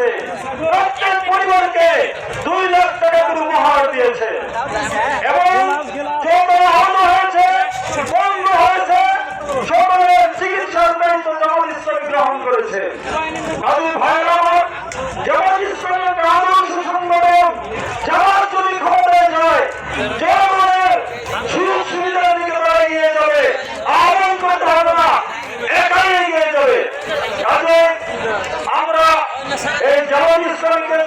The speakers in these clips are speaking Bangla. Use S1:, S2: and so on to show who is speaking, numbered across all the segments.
S1: আসছে প্রত্যেক পরিবারকে দুই লাখ টাকা করে উপহার দিয়েছে। এবং আহত হয়েছে বন্ধ হয়েছে সকলের চিকিৎসার দায়িত্ব জামাত ইসলাম গ্রহণ করেছে। কাজী এই জামাত ইসলামকে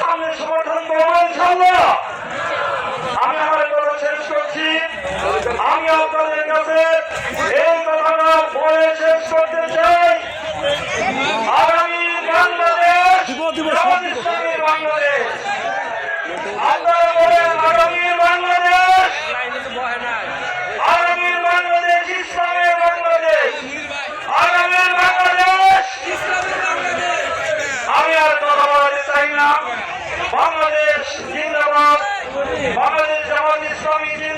S1: সামনে সমর্থন করব ইনশাল্লাহ আমি আমার কথা শেষ করছি। আমি আপনাদের কাছে